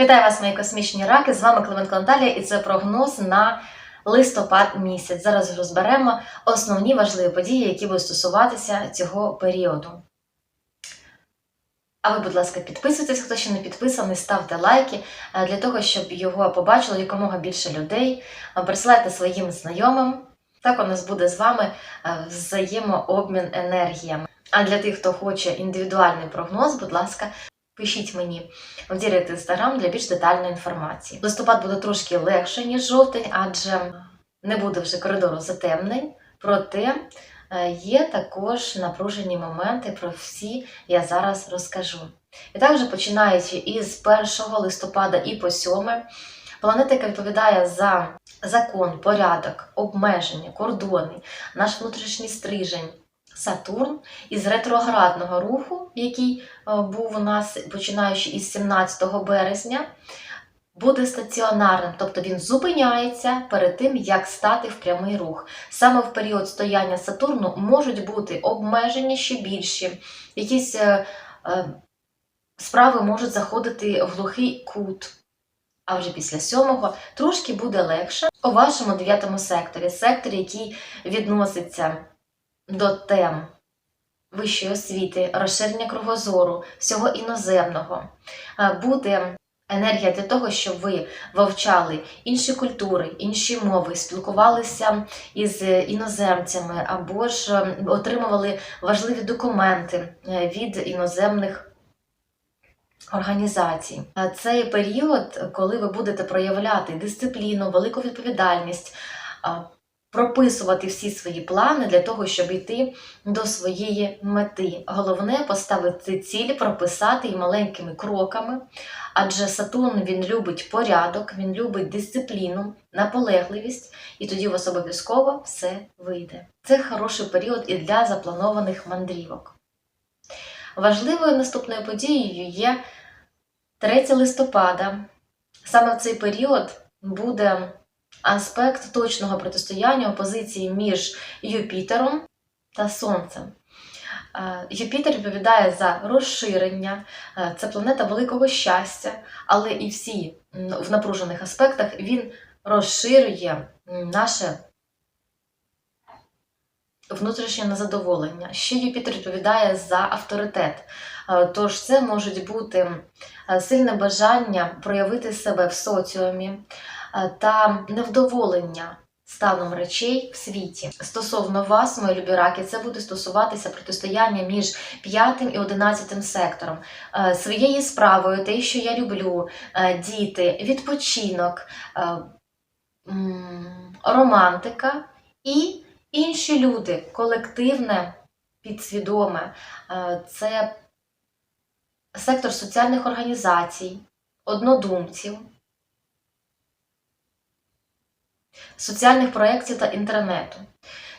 Вітаю вас, мої космічні раки! З вами Клименко Наталія, і це прогноз на листопад місяць. Зараз розберемо основні важливі події, які будуть стосуватися цього періоду. А ви, будь ласка, підписуйтесь, хто ще не підписаний, ставте лайки е, для того, щоб його побачило якомога більше людей. Е, Присилайте своїм знайомим. Так у нас буде з вами е, взаємообмін енергіями. А для тих, хто хоче індивідуальний прогноз, будь ласка, пишіть мені в Дірект Інстаграм для більш детальної інформації. Листопад буде трошки легше, ніж жовтень, адже не буде вже коридору затемнень. Проте е, є також напружені моменти, про всі я зараз розкажу. І також починаючи із 1 листопада і по 7, планета, яка відповідає за закон, порядок, обмеження, кордони, наш внутрішній стрижень. Сатурн із ретроградного руху, який е, був у нас починаючи із 17 березня, буде стаціонарним, тобто він зупиняється перед тим, як стати в прямий рух. Саме в період стояння Сатурну можуть бути обмеження ще більші, якісь е, е, справи можуть заходити в глухий кут. А вже після сьомого трошки буде легше у вашому дев'ятому секторі, секторі, який відноситься до тем вищої освіти, розширення кругозору, всього іноземного. Е, Буде енергія для того, щоб ви вивчали інші культури, інші мови, спілкувалися із іноземцями або ж е, отримували важливі документи е, від іноземних. Організацій Е, цей період, коли ви будете проявляти дисципліну, велику відповідальність, прописувати всі свої плани для того, щоб йти до своєї мети. Головне поставити ціль, прописати її маленькими кроками, адже Сатурн він любить порядок, він любить дисципліну, наполегливість, і тоді у вас обов'язково все вийде. Це хороший період і для запланованих мандрівок. Важливою наступною подією є 3 листопада. Саме в цей період буде аспект точного протистояння опозиції між Юпітером та Сонцем. Е, Юпітер відповідає за розширення, е, це планета великого щастя, але і всі в напружених аспектах він розширює наше внутрішнє незадоволення. Ще Юпітер відповідає за авторитет. Е, Тож це можуть бути сильне бажання проявити себе в соціумі та невдоволення станом речей в світі. Стосовно вас, мої любі раки, це буде стосуватися протистояння між п'ятим і одинадцятим сектором. Е, Своєю справою, те, що я люблю, е, діти, відпочинок, е, романтика і інші люди, колективне, підсвідоме. Е, Це сектор соціальних організацій, однодумців, соціальних проєктів та інтернету.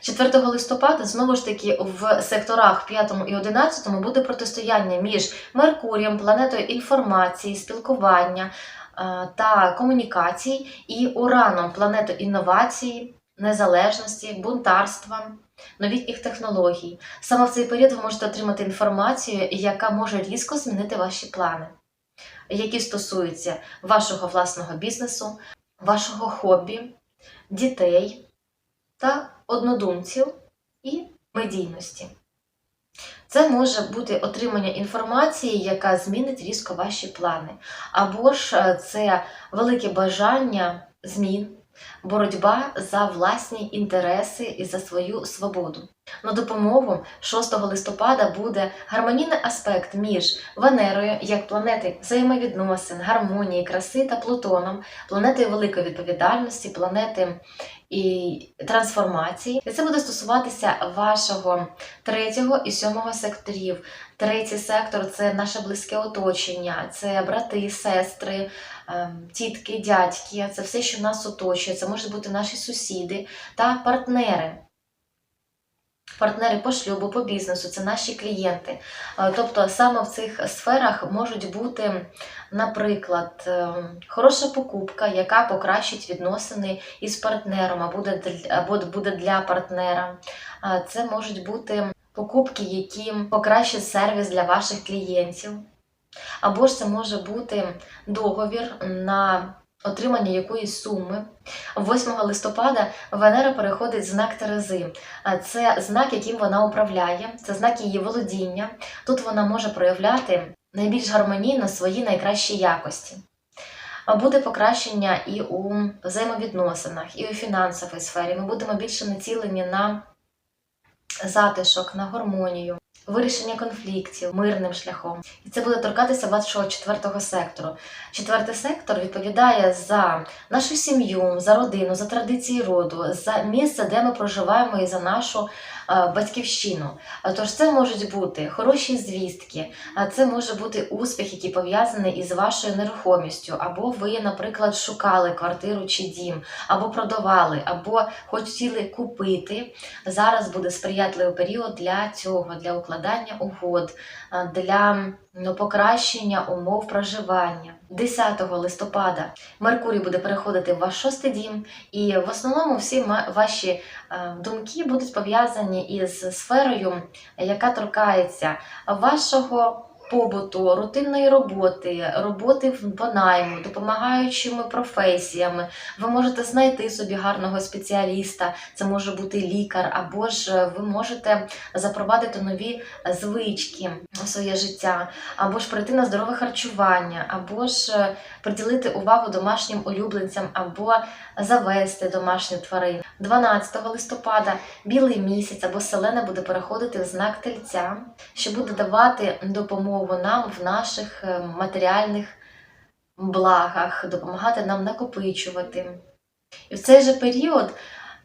4 листопада знову ж таки в секторах 5 і 11 буде протистояння між Меркурієм, планетою інформації, спілкування е, та комунікацій, і Ураном, планетою інновації, незалежності, бунтарства, новітніх технологій. Саме в цей період ви можете отримати інформацію, яка може різко змінити ваші плани, які стосуються вашого власного бізнесу, вашого хобі, дітей та однодумців і медійності. Це може бути отримання інформації, яка змінить різко ваші плани. Або ж е, це велике бажання змін, боротьба за власні інтереси і за свою свободу. На допомогу 6 листопада буде гармонійний аспект між Венерою як планети взаємовідносин, гармонії, краси та Плутоном, планетою великої відповідальності, планети і трансформації. І це буде стосуватися вашого третього і сьомого секторів. Третій сектор це наше близьке оточення, це брати, сестри, ем, тітки, дядьки, це все, що нас оточує. Це можуть бути наші сусіди та партнери. Партнери по шлюбу, по бізнесу, це наші клієнти. Е, Тобто саме в цих сферах можуть бути, наприклад, ем, хороша покупка, яка покращить відносини із партнером, або буде для- або буде для партнера. Е, Це можуть бути покупки, які покращать сервіс для ваших клієнтів. Або ж це може бути договір на отримання якоїсь суми. 8 листопада Венера переходить в знак Терези. Це знак, яким вона управляє, це знак її володіння. Тут вона може проявляти найбільш гармонійно свої найкращі якості. Буде покращення і у взаємовідносинах, і у фінансовій сфері. Ми будемо більше націлені на затишок, на гармонію, вирішення конфліктів мирним шляхом. І це буде торкатися вашого четвертого сектору. Четвертий сектор відповідає за нашу сім'ю, за родину, за традиції роду, за місце, де ми проживаємо, і за нашу батьківщину. Тож це можуть бути хороші звістки, це може бути успіх, який пов'язаний із вашою нерухомістю, або ви, наприклад, шукали квартиру чи дім, або продавали, або хотіли купити. Зараз буде сприятливий період для цього, для укладання угод, для ну, покращення умов проживання. 10 листопада Меркурій буде переходити в ваш шостий дім, і в основному всі ваші е, думки будуть пов'язані із сферою, яка торкається вашого побуту, рутинної роботи, роботи по найму, допомагаючими професіями. Ви можете знайти собі гарного спеціаліста, це може бути лікар, або ж е, ви можете запровадити нові звички в своє життя, або ж прийти на здорове харчування, або ж е, приділити увагу домашнім улюбленцям, або завести домашню тварину. 12 листопада білий місяць або селена буде переходити в знак тельця, що буде давати допомогу нам в наших е, матеріальних благах, допомагати нам накопичувати. І в цей же період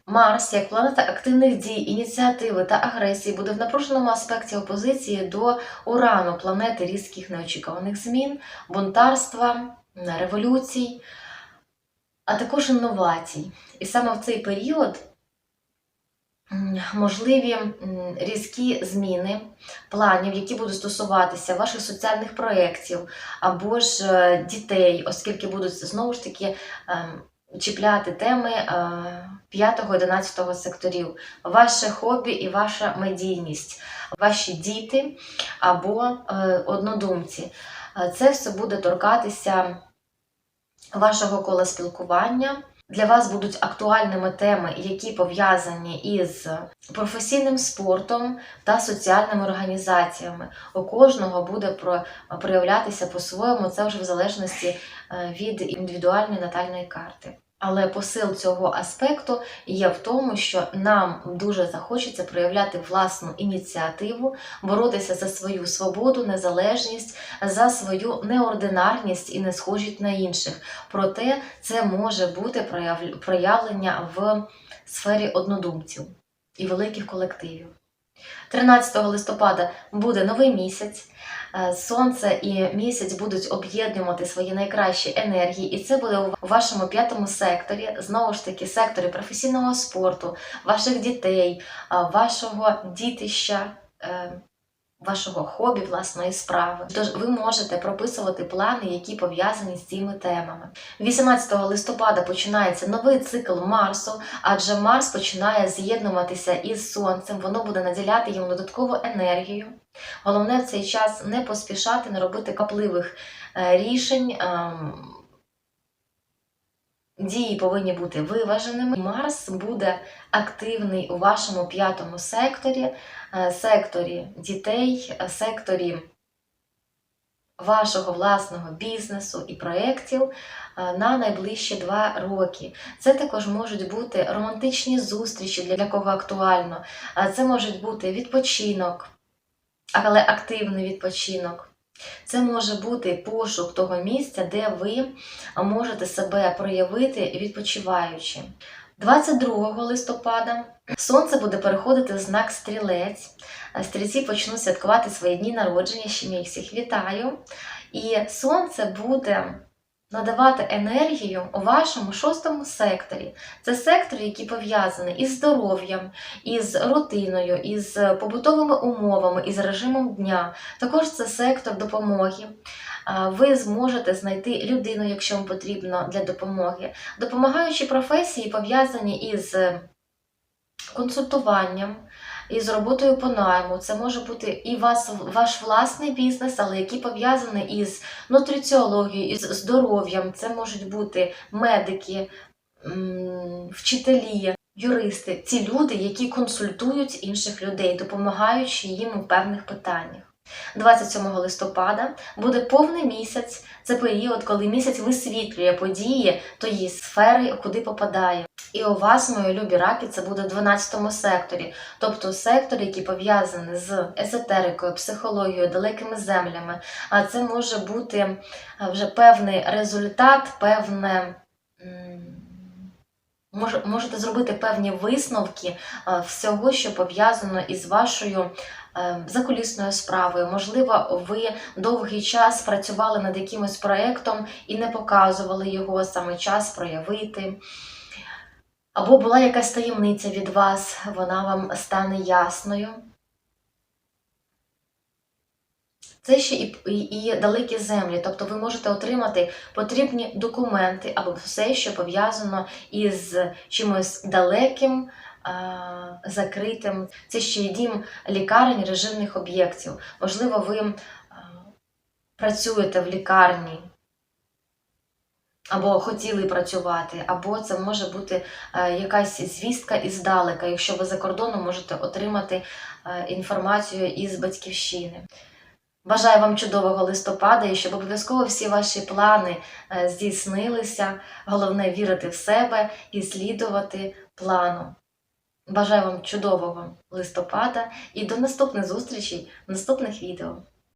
Марс, як планета активних дій, ініціативи та агресії, буде в напруженому аспекті опозиції до Урану, планети різких неочікуваних змін, бунтарства, революцій, а також інновацій. І саме в цей період можливі різкі зміни планів, які будуть стосуватися ваших соціальних проєктів або ж е, дітей, оскільки будуть знову ж таки ем, чіпляти теми 5-11 секторів, ваше хобі і ваша медійність, ваші діти або е, однодумці. Е, Це все буде торкатися вашого кола спілкування. Для вас будуть актуальними теми, які пов'язані із професійним спортом та соціальними організаціями. У кожного буде про- проявлятися по-своєму, це вже в залежності е, від індивідуальної натальної карти. Але посил цього аспекту є в тому, що нам дуже захочеться проявляти власну ініціативу, боротися за свою свободу, незалежність, за свою неординарність і не схожість на інших. Проте це може бути проявлення в сфері однодумців і великих колективів. 13 листопада буде новий місяць. Е, Сонце і місяць будуть об'єднувати свої найкращі енергії, і це буде у вашому п'ятому секторі, знову ж таки, секторі професійного спорту, ваших дітей, вашого дітища, е, вашого хобі, власної справи. Тож ви можете прописувати плани, які пов'язані з цими темами. 18 листопада починається новий цикл Марсу, адже Марс починає з'єднуватися із Сонцем, воно буде наділяти йому додаткову енергію. Головне в цей час не поспішати, не робити капливих е, рішень. Дії повинні бути виваженими. Марс буде активний у вашому п'ятому секторі, е, секторі дітей, е, секторі вашого власного бізнесу і проєктів е, на найближчі два роки. Це також можуть бути романтичні зустрічі, для кого актуально. Це можуть бути відпочинок, але активний відпочинок. Це може бути пошук того місця, де ви можете себе проявити відпочиваючи. 22 листопада сонце буде переходити в знак стрілець. Стрільці почнуть святкувати свої дні народження, ще я вітаю. І сонце буде надавати енергію у вашому шостому секторі. Це сектор, який пов'язаний із здоров'ям, із рутиною, із побутовими умовами, із режимом дня. Також це сектор допомоги. Ви зможете знайти людину, якщо вам потрібно для допомоги. Допомагаючі професії пов'язані із консультуванням, із роботою по найму. Це може бути і вас, ваш власний бізнес, але який пов'язаний із нутриціологією, із здоров'ям. Це можуть бути медики, вчителі, юристи. Ці люди, які консультують інших людей, допомагаючи їм у певних питаннях. 27 листопада буде повний місяць. Це період, коли місяць висвітлює події тої сфери, куди попадає. І у вас, мої любі раки, це буде в 12 секторі, тобто сектор, який пов'язаний з езотерикою, психологією, далекими землями. А це може бути е, вже певний результат, певне. Можете зробити певні висновки е, всього, що пов'язано із вашою е, закулісною справою. Можливо, ви довгий час працювали над якимось проєктом і не показували його, саме час проявити. Або була якась таємниця від вас, вона вам стане ясною. Це ще і, і, і далекі землі, тобто ви можете отримати потрібні документи або все, що пов'язано із чимось далеким, а, закритим. Це ще й дім лікарень, режимних об'єктів. Можливо, ви а, працюєте в лікарні. Або хотіли працювати, або це може бути е, якась звістка іздалека. Якщо ви за кордоном можете отримати е, інформацію із батьківщини. Бажаю вам чудового листопада і щоб обов'язково всі ваші плани е, здійснилися. Головне вірити в себе і слідувати плану. Бажаю вам чудового листопада і до наступних зустрічей в наступних відео.